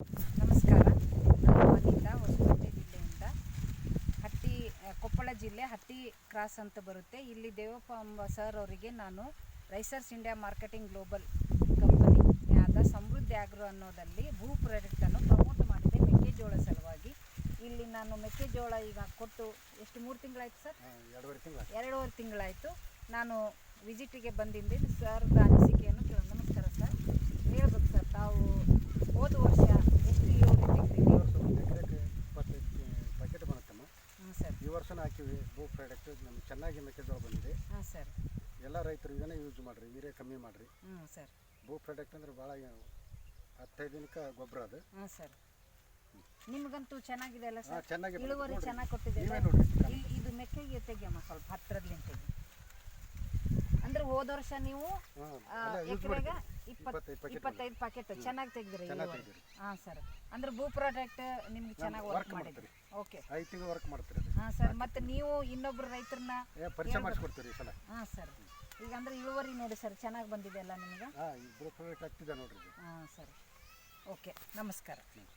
ನಮಸ್ಕಾರ. ನಾನು ವನಿತಾ ಹೊಸಕೋಟೆ ಜಿಲ್ಲೆಯಿಂದ. ಹಟ್ಟಿ ಕೊಪ್ಪಳ ಜಿಲ್ಲೆ ಹಟ್ಟಿ ಕ್ರಾಸ್ ಅಂತ ಬರುತ್ತೆ. ಇಲ್ಲಿ ದೇವಪ್ಪ ಎಂಬ ಸರ್ ಅವರಿಗೆ ನಾನು risers India marketing global company ಆದ ಸಮೃದ್ಧಿ ಆಗ್ರೋ ಅನ್ನೋದಲ್ಲಿ ಭೂ ಪ್ರಾಡಕ್ಟನ್ನು ಪ್ರಮೋಟ್ ಮಾಡಿದೆ ಮೆಕ್ಕೆಜೋಳ ಸಲುವಾಗಿ. ಇಲ್ಲಿ ನಾನು ಮೆಕ್ಕೆಜೋಳ ಈಗ ಕೊಟ್ಟು ಎಷ್ಟು ಮೂರು ತಿಂಗಳಾಯ್ತು ಸರ್? ಎರಡೂವರೆ ತಿಂಗಳು ಎರಡೂವರೆ ತಿಂಗಳಾಯಿತು. ನಾನು ವಿಸಿಟಿಗೆ ಬಂದಿದ್ದೆ ಸರ್ ಅನಿಸಿಕೆಯನ್ನು ಕೇಳ ನಮಸ್ಕಾರ ಸರ್ ಹೇಳ್ಬೇಕು ಸರ್ ತಾವು ಹೋದ ವರ್ಷ ಎಷ್ಟು ಇಳುವರಿ ತೆಗೆದಿರಿ ಈ ವರ್ಷ ಒಂದು ಎಕರೆಗೆ ಇಪ್ಪತ್ತೈದು ಪ್ಯಾಕೆಟ್ ಬಂತಮ್ಮ ಹ್ಞೂ ಸರ್ ಈ ವರ್ಷನೂ ಹಾಕಿವಿ ಭೂ ಪ್ರಾಡಕ್ಟ್ ನಮ್ಗೆ ಚೆನ್ನಾಗಿ ಮೆಕ್ಕೆಜೋಳ ಬಂದಿದೆ. ಹಾಂ ಸರ್. ಎಲ್ಲ ರೈತರು ಇದನ್ನೇ ಯೂಸ್ ಮಾಡಿರಿ ಯೂರಿಯಾ ಕಮ್ಮಿ ಮಾಡಿರಿ. ಹ್ಞೂ ಸರ್. ಭೂ ಪ್ರಾಡಕ್ಟ್ ಅಂದ್ರೆ ಭಾಳ ಹತ್ತೈದು ದಿನಕ್ಕೆ ಗೊಬ್ಬರ ಅದು. ಹ್ಞೂ ಸರ್. ನಿಮಗಂತೂ ಚೆನ್ನಾಗಿದೆ ಅಲ್ಲ ಹಾಂ ಸರ್? ಚೆನ್ನಾಗಿ ಇಳುವರಿ ಚೆನ್ನಾಗಿ ಕೊಟ್ಟಿದೆ ನೀವೇ ನೋಡ್ರಿ. ಇಲ್ಲಿ ಇದು ಮೆಕ್ಕೆಗೆ ತೆಗಿಯಮ್ಮ ಸ್ವಲ್ಪ ಅಂದ್ರೆ ಹೋದ ವರ್ಷ ನೀವು ಎಕರೆಗೆ ಇಪ್ಪತ್ತೈದು ಪ್ಯಾಕೆಟ್ ಚೆನ್ನಾಗಿ ತೆಗ್ದಿರಿ ಹಾ ಸರ್. ಅಂದ್ರೆ ಭೂ ಪ್ರಾಡಕ್ಟ್ ನಿಮ್ಗೆ ಚೆನ್ನಾಗಿ ವರ್ಕ್ ಮಾಡಿದ್ರಿ. ಓಕೆ ರೈತಿಗೆ ವರ್ಕ್ ಮಾಡ್ತೀರಿ ಹಾ ಸರ್. ಮತ್ತೆ ನೀವು ಇನ್ನೊಬ್ರು ರೈತರನ್ನ ಪರಿಚಯ ಮಾಡಿಸ್ಕೊಡ್ತೀರಿ ಸಲ. ಹಾಂ ಸರ್. ಈಗ ಅಂದ್ರೆ ಇಳುವರಿ ನೋಡಿ ಸರ್. ಚೆನ್ನಾಗಿ ಬಂದಿದೆ ಅಲ್ಲ ನಿಮಗೆ? ಹಾಂ ಈ ಭೂ ಪ್ರಾಡಕ್ಟ್ ಆಗ್ತಿದೆ ನೋಡ್ರಿ ಹಾಂ ಸರ್. ಓಕೆ ನಮಸ್ಕಾರ.